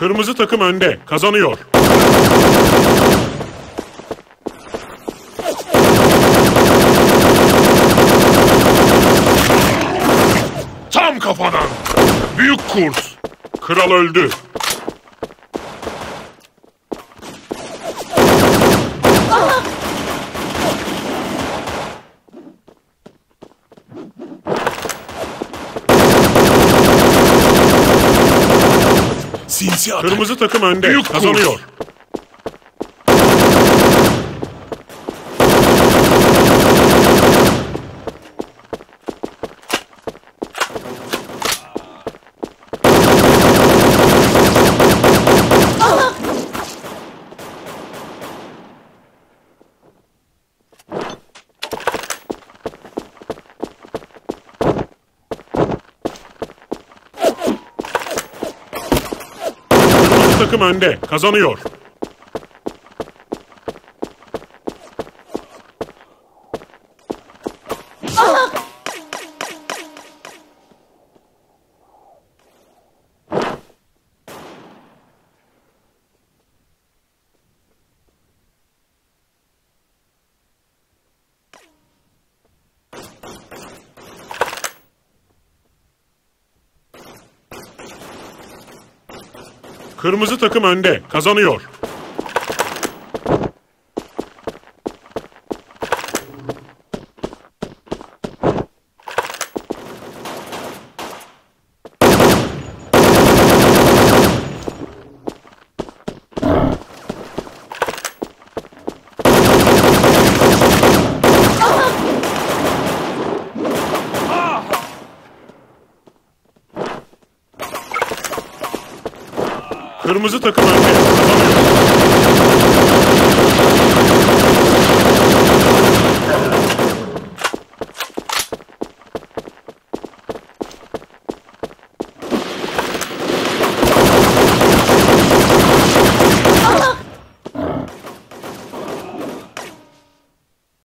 Kırmızı takım önde. Kazanıyor. Tam kafadan. Büyük kurt. Kral öldü. Sinsi atak. Kırmızı takım önde. Büyük. Kazanıyor. Kırmızı takım önde. Kazanıyor. Kırmızı takım önde. Kazanıyor. Kırmızı takım önde. Kazanıyor.